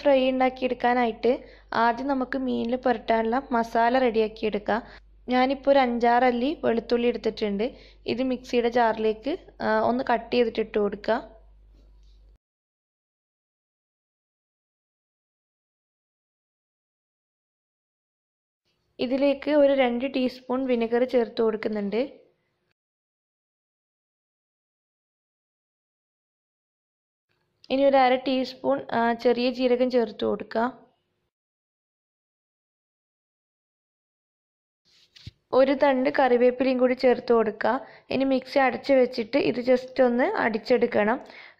Fry ഉണ്ടാക്കിയെടുക്കാനായിട്ട് ആദ്യം നമുക്ക് മീനിൽ പുരട്ടാനുള്ള മസാല റെഡിയാക്കി എടുക്കാം ഞാനിപ്പോൾ ഒരു അഞ്ചാറല്ലി വെളുത്തുള്ളി എടുത്തിട്ടുണ്ട്. ഇത് മിക്സിയുടെ ജാറിലേക്ക് ഒന്ന് കട്ട് ചെയ്തിട്ട് ഇട്ട് കൊടുക്കുക ഇതിലേക്ക് ഒരു രണ്ട് ടീസ്പൂൺ വിനെഗർ ചേർത്ത് കൊടുക്കുന്നുണ്ട്. ഇനി ഒരു അര ടീസ്പൂൺ ചെറിയ ജീരകം ചേർത്ത് കൊടുക്കുക ഒരു തണ്ട് കറിവേപ്പിലയും കൂടി ചേർത്ത് കൊടുക്കുക ഇനി മിക്സി അടച്ച് വെച്ചിട്ട് ഇത് ജസ്റ്റ് ഒന്ന് അടിച്ചെടുക്കണം.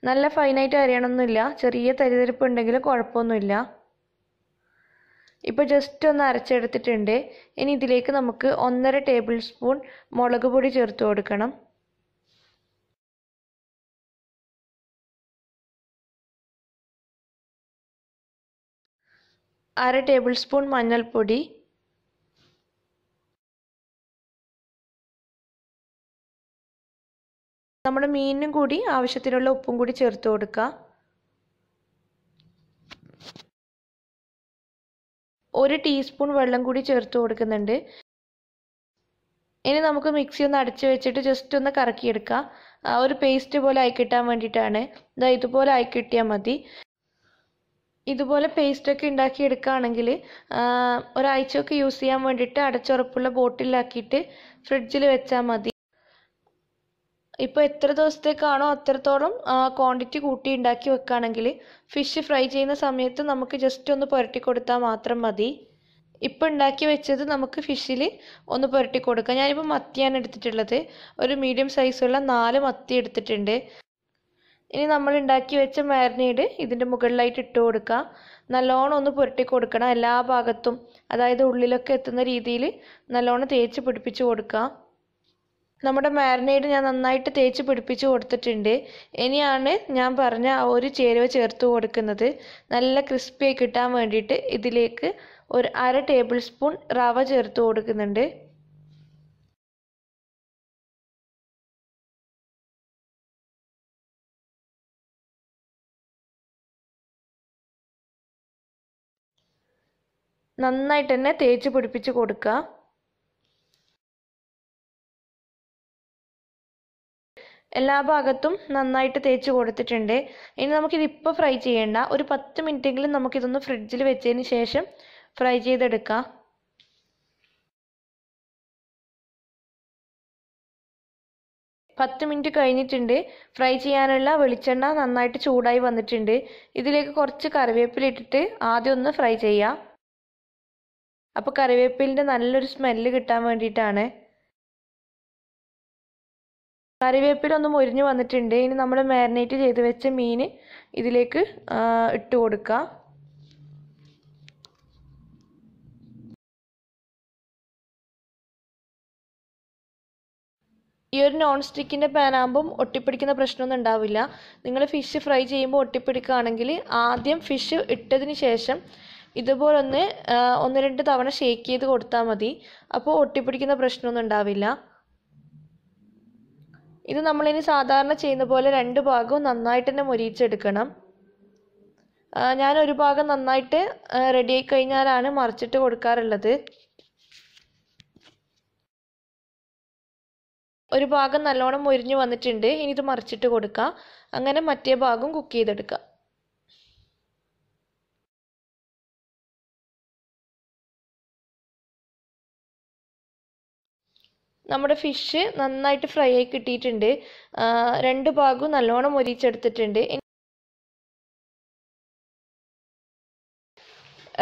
നല്ല ഫൈനായിട്ട് അരിയണമെന്നില്ല ചെറിയ തരിതരിപ്പ് ഉണ്ടെങ്കിലും കുഴപ്പമൊന്നുമില്ല. ഇപ്പോൾ ജസ്റ്റ് ഒന്ന് അരച്ചെടുത്തിട്ടുണ്ട്. ഇനി ഇതിലേക്ക് നമുക്ക് ഒന്നര ടേബിൾ സ്പൂൺ മുളക് പൊടി ചേർത്ത് കൊടുക്കണം. അര ടേബിൾ സ്പൂൺ മഞ്ഞൾപ്പൊടി. നമ്മുടെ മീനിനും കൂടി ആവശ്യത്തിനുള്ള ഉപ്പും കൂടി ചേർത്ത് കൊടുക്കുക ഒരു ടീസ്പൂൺ വെള്ളം കൂടി ചേർത്ത് കൊടുക്കുന്നുണ്ട്. ഇനി നമുക്ക് മിക്സി ഒന്ന് അടച്ച് വെച്ചിട്ട് ജസ്റ്റ് ഒന്ന് കറക്കിയെടുക്കാം. ഒരു പേസ്റ്റ് പോലെ ആയി കിട്ടാൻ വേണ്ടിയിട്ടാണ്. ഇതാ ഇതുപോലെ ആയി കിട്ടിയാൽ മതി. ഇതുപോലെ പേസ്റ്റ് പേസ്റ്റൊക്കെ ഉണ്ടാക്കി എടുക്കുകയാണെങ്കിൽ ഒരാഴ്ചയൊക്കെ യൂസ് ചെയ്യാൻ വേണ്ടിയിട്ട് അടച്ചുറപ്പുള്ള ബോട്ടിലാക്കിയിട്ട് ഫ്രിഡ്ജിൽ വെച്ചാൽ മതി. ഇപ്പോൾ എത്ര ദിവസത്തേക്കാണോ അത്രത്തോളം ക്വാണ്ടിറ്റി കൂട്ടി ഉണ്ടാക്കി വെക്കുകയാണെങ്കിൽ ഫിഷ് ഫ്രൈ ചെയ്യുന്ന സമയത്ത് നമുക്ക് ജസ്റ്റ് ഒന്ന് പുരട്ടി കൊടുത്താൽ മാത്രം മതി. ഇപ്പോൾ ഉണ്ടാക്കി വെച്ചത് നമുക്ക് ഫിഷിൽ ഒന്ന് പുരട്ടി കൊടുക്കാം. ഞാനിപ്പോൾ മത്തിയാണ് എടുത്തിട്ടുള്ളത്. ഒരു മീഡിയം സൈസുള്ള നാല് മത്തി എടുത്തിട്ടുണ്ട്. ഇനി നമ്മൾ ഉണ്ടാക്കി വെച്ച മാരിനേഡ് ഇതിന്റെ മുകളിലായിട്ട് ഇട്ട് കൊടുക്കുക. നല്ലോണം ഒന്ന് പുരട്ടി കൊടുക്കണം എല്ലാ ഭാഗത്തും. അതായത് ഉള്ളിലൊക്കെ എത്തുന്ന രീതിയിൽ നല്ലോണം തേച്ച് പിടിപ്പിച്ച് കൊടുക്കുക. നമ്മുടെ മാരിനേഡ് ഞാൻ നന്നായിട്ട് തേച്ച് പിടിപ്പിച്ച് കൊടുത്തിട്ടുണ്ട്. ഇനിയാണ് ഞാൻ പറഞ്ഞ ആ ഒരു ചേരുവ ചേർത്ത് കൊടുക്കുന്നത്. നല്ല ക്രിസ്പിയായി കിട്ടാൻ വേണ്ടിയിട്ട് ഇതിലേക്ക് ഒരു അര ടേബിൾ സ്പൂൺ റവ ചേർത്ത് കൊടുക്കുന്നുണ്ട്. നന്നായിട്ട് തന്നെ തേച്ച് പിടിപ്പിച്ച് കൊടുക്കുക എല്ലാ ഭാഗത്തും നന്നായിട്ട് തേച്ച് കൊടുത്തിട്ടുണ്ട്. ഇനി നമുക്കിത് ഇപ്പോൾ ഫ്രൈ ചെയ്യേണ്ട. ഒരു പത്ത് മിനിറ്റെങ്കിലും നമുക്കിതൊന്ന് ഫ്രിഡ്ജിൽ വെച്ചതിന് ശേഷം ഫ്രൈ ചെയ്തെടുക്കാം. പത്ത് മിനിറ്റ് കഴിഞ്ഞിട്ടുണ്ട്. ഫ്രൈ ചെയ്യാനുള്ള വെളിച്ചെണ്ണ നന്നായിട്ട് ചൂടായി വന്നിട്ടുണ്ട്. ഇതിലേക്ക് കുറച്ച് കറിവേപ്പില ഇട്ടിട്ട് ആദ്യം ഒന്ന് ഫ്രൈ ചെയ്യാം. അപ്പോൾ കറിവേപ്പിലിന്റെ നല്ലൊരു സ്മെല്ല് കിട്ടാൻ വേണ്ടിയിട്ടാണ്. കറിവേപ്പില ഒന്ന് മുരിഞ്ഞ് വന്നിട്ടുണ്ട്. ഇനി നമ്മൾ മാരിനേറ്റ് ചെയ്ത് വെച്ച മീൻ ഇതിലേക്ക് ഇട്ട് കൊടുക്കുക ഈ ഒരു നോൺ സ്റ്റിക്കിന്റെ പാനാകുമ്പം ഒട്ടിപ്പിടിക്കുന്ന പ്രശ്നമൊന്നും ഉണ്ടാവില്ല. നിങ്ങൾ ഫിഷ് ഫ്രൈ ചെയ്യുമ്പോൾ ഒട്ടിപ്പിടിക്കുകയാണെങ്കിൽ ആദ്യം ഫിഷ് ഇട്ടതിന് ശേഷം ഇതുപോലൊന്ന് ഒന്ന് രണ്ട് തവണ ഷേക്ക് ചെയ്ത് കൊടുത്താൽ മതി. അപ്പോൾ ഒട്ടിപ്പിടിക്കുന്ന പ്രശ്നമൊന്നും ഉണ്ടാവില്ല. ഇത് നമ്മളിനി സാധാരണ ചെയ്യുന്ന പോലെ രണ്ട് ഭാഗവും നന്നായിട്ട് തന്നെ മൊരിയിച്ചെടുക്കണം. ഞാൻ ഒരു ഭാഗം നന്നായിട്ട് റെഡി ആയി കഴിഞ്ഞാലാണ് മറിച്ചിട്ട് കൊടുക്കാറുള്ളത്. ഒരു ഭാഗം നല്ലോണം മൊരിഞ്ഞു വന്നിട്ടുണ്ട്. ഇനി ഇത് മറിച്ചിട്ട് കൊടുക്കാം. അങ്ങനെ മറ്റേ ഭാഗം കുക്ക് ചെയ്തെടുക്കാം. നമ്മുടെ ഫിഷ് നന്നായിട്ട് ഫ്രൈ ആയി കിട്ടിയിട്ടുണ്ട്. രണ്ട് ഭാഗവും നല്ലോണം മൊരിച്ചെടുത്തിട്ടുണ്ട്.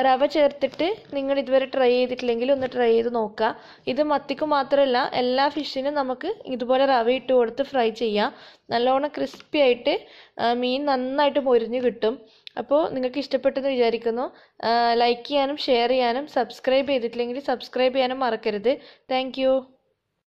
റവ ചേർത്തിട്ട് നിങ്ങൾ ഇതുവരെ ട്രൈ ചെയ്തിട്ടില്ലെങ്കിൽ ഒന്ന് ട്രൈ ചെയ്ത് നോക്കുക. ഇത് മത്തിക്ക് മാത്രമല്ല എല്ലാ ഫിഷിനും നമുക്ക് ഇതുപോലെ റവ ഇട്ട് കൊടുത്ത് ഫ്രൈ ചെയ്യാം. നല്ലോണം ക്രിസ്പി ആയിട്ട് മീൻ നന്നായിട്ട് മൊരിഞ്ഞ് കിട്ടും. അപ്പോൾ നിങ്ങൾക്ക് ഇഷ്ടപ്പെട്ടെന്ന് വിചാരിക്കുന്നു. ലൈക്ക് ചെയ്യാനും ഷെയർ ചെയ്യാനും സബ്സ്ക്രൈബ് ചെയ്തിട്ടില്ലെങ്കിൽ സബ്സ്ക്രൈബ് ചെയ്യാനും മറക്കരുത്. താങ്ക്